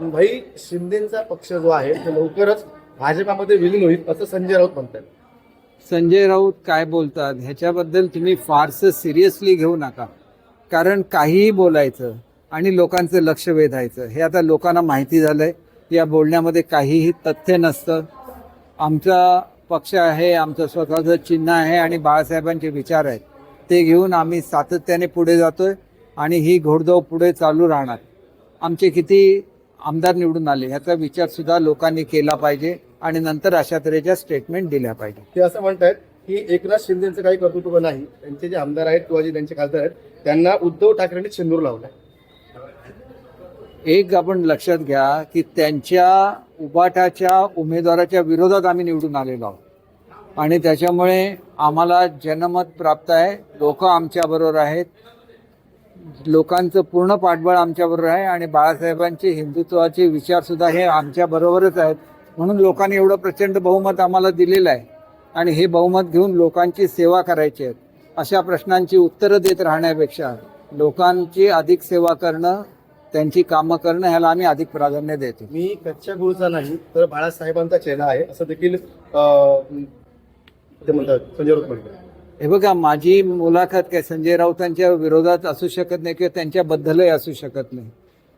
भाई शिंदेचा पक्ष जो आहे तो लवकरच भाजपामध्ये विलीन होईल असं संजय राऊत म्हणतात. संजय राऊत काय बोलतात? ह्याच्याबद्दल तुम्ही फारसं सिरियसली घेऊ नका. कारण काहीही बोलायचं आणि लोकांचं लक्ष वेधायचं हे आता लोकांना माहिती झालंय. या बोलण्यामध्ये काहीही तथ्य नसतं. आमचा पक्ष आहे आमचं स्वतःचं चिन्ह आहे आणि बाळासाहेबांचे विचार आहेत. ते घेऊन आम्ही सातत्याने पुढे जातोय आणि ही घोडदौड पुढे चालू राहणार. आमचे किती आमदार निवडून आले ह्याचा विचार सुद्धा लोकांनी केला पाहिजे आणि नंतर अशा तऱ्हेच्या स्टेटमेंट दिल्या पाहिजे. ते असं म्हणतात की एकनाथ शिंदेचं काही कर्तृत्व नाही. त्यांचे जे आमदार आहेत किंवा जे त्यांचे खासदार आहेत त्यांना उद्धव ठाकरेंनी शेंदूर लावलाय. एक आपण लक्षात घ्या की त्यांच्या उबाटाच्या उमेदवाराच्या विरोधात आम्ही निवडून आलेलो आहोत. आणि त्याच्यामुळे आम्हाला जनमत प्राप्त आहे. लोक आमच्याबरोबर आहेत. लोकांचं पूर्ण पाठबळ आमच्याबरोबर आहे आणि बाळासाहेबांचे हिंदुत्वाचे विचारसुद्धा हे आमच्याबरोबरच आहेत. म्हणून लोकांनी एवढं प्रचंड बहुमत आम्हाला दिलेलं आहे आणि हे बहुमत घेऊन लोकांची सेवा करायची आहे. अशा प्रश्नांची उत्तरं देत राहण्यापेक्षा लोकांची अधिक सेवा करणं त्यांची कामं करणं ह्याला आम्ही अधिक प्राधान्य देतो. मी कच्च्या गुळचा नाही तर बाळासाहेबांचा चेहरा आहे. असं देखील ते म्हणतात संजय राऊत म्हणतात. हे बघा माझी मुलाखत काय संजय राऊतांच्या विरोधात असू शकत नाही किंवा त्यांच्याबद्दलही असू शकत नाही.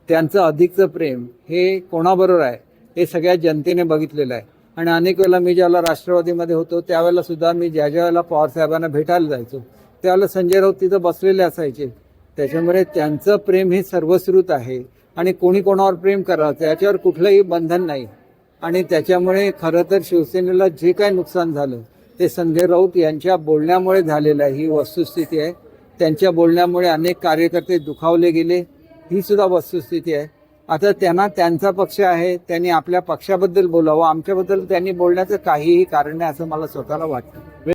त्यांचं अधिकचं प्रेम हे कोणाबरोबर आहे हे सगळ्या जनतेने बघितलेलं आहे. आणि अनेक वेळेला मी ज्यावेळेला राष्ट्रवादीमध्ये होतो त्यावेळेला सुद्धा मी ज्या ज्या वेळेला पवार साहेबांना भेटायला जायचो त्यावेळेला संजय राऊत तिथं बसलेले असायचे. त्याच्यामुळे त्यांचं प्रेम हे सर्वश्रुत आहे. आणि कोणी कोणावर प्रेम करावं याच्यावर कुठलंही बंधन नाही. आणि त्याच्यामुळे खरं तर शिवसेनेला जे काय नुकसान झालं ते संजय राऊत यांच्या बोलण्यामुळे झालेलं आहे. ही वस्तुस्थिती आहे. त्यांच्या बोलण्यामुळे अनेक कार्यकर्ते दुखावले गेले. ही सुद्धा वस्तुस्थिती आहे. आता त्यांना त्यांचा पक्ष आहे. त्यांनी आपल्या पक्षाबद्दल बोलावं. आमच्याबद्दल त्यांनी बोलण्याचं काहीही कारण नाही असं मला स्वतःला वाटतं.